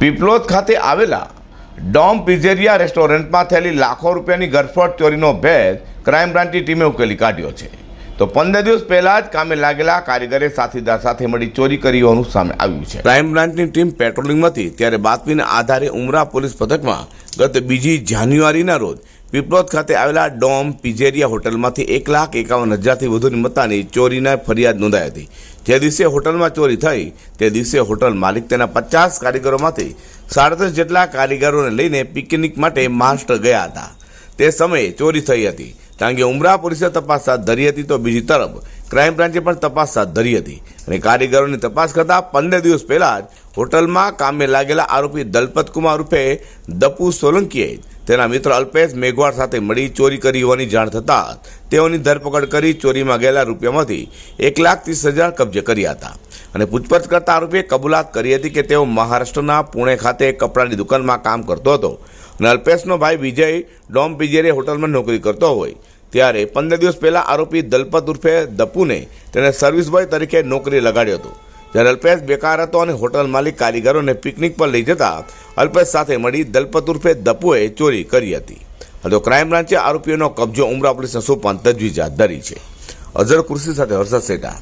પીપલોદ ખાતે આવેલા ડોમ પિઝેરિયા રેસ્ટોરન્ટમાં થયેલી લાખો રૂપિયાની ગરફડ ચોરીનો ભેદ ક્રાઇમ બ્રાન્ચની ટીમે ઉકેલી કાઢ્યો છે. તો પંદર દિવસ પહેલા જ કામે લાગેલા કારીગરે સાથીદાર સાથે મળી ચોરી કરી હોવાનું સામે આવ્યું છે. ક્રાઇમ બ્રાન્ચની ટીમ પેટ્રોલિંગમાં હતી ત્યારે બાતમીના આધારે ઉમરા પોલીસ પથકમાં ગત બીજી જાન્યુઆરીના રોજ પીપલોદ ખાતે આવેલા ડોમ પિજેરિયા હોટલમાંથી એક લાખ એકાવન હજારથી વધુની મત્તાની ચોરીના ફરિયાદ નોંધાઈ હતી. જે દિવસે હોટલમાં ચોરી થઈ, તે દિવસે હોટલ માલિક તેના પચાસ કારીગરોમાંથી સાડત્રીસ જેટલા કારીગરોને લઈને પિકનિક માટે મહારાષ્ટ્ર ગયા હતા. તે સમયે ચોરી થઈ હતી. કારણ કે ઉમરા પોલીસે તપાસ હાથ ધરી હતી તો બીજી તરફ ક્રાઇમ બ્રાન્ચે પણ તપાસ હાથ ધરી હતી. અને કારીગરોની તપાસ કરતા પંદર દિવસ પહેલા જ હોટલમાં કામે લાગેલા આરોપી દલપત કુમાર રૂપે દપુ સોલંકીએ તેના મિત્ર અલ્પેશ મેઘવાડ સાથે મળી ચોરી કરી હોવાની જાણ થતાં તેઓની ધરપકડ કરી ચોરીમાં ગયેલા રૂપિયામાંથી એક લાખ ત્રીસ હજાર કબજે કર્યા હતા. અને પૂછપરછ કરતા આરોપીએ કબૂલાત કરી હતી કે તેઓ મહારાષ્ટ્રના પુણે ખાતે કપડાની દુકાનમાં કામ કરતો હતો અને અલ્પેશનો ભાઈ વિજય ડોમ પિજેરે હોટલમાં નોકરી કરતો હોય. ત્યારે પંદર દિવસ પહેલાં આરોપી દલપત ઉર્ફે દપુને તેને સર્વિસ બોય તરીકે નોકરી લગાડ્યો હતો. જ્યારે અલ્પેશ બેકાર હતો અને હોટલ માલિક કારીગરોને પિકનિક પર લઈ જતા, અલ્પેશ સાથે મળી દલપત ઉર્ફે દપુએ ચોરી કરી હતી. તો ક્રાઇમ બ્રાન્ચે આરોપીઓનો કબજો ઉમરા પોલીસને સોંપવાની તજવીજ હાથ ધરી છે. અઝર કુર્સી સાથે હર્ષદ સેટા.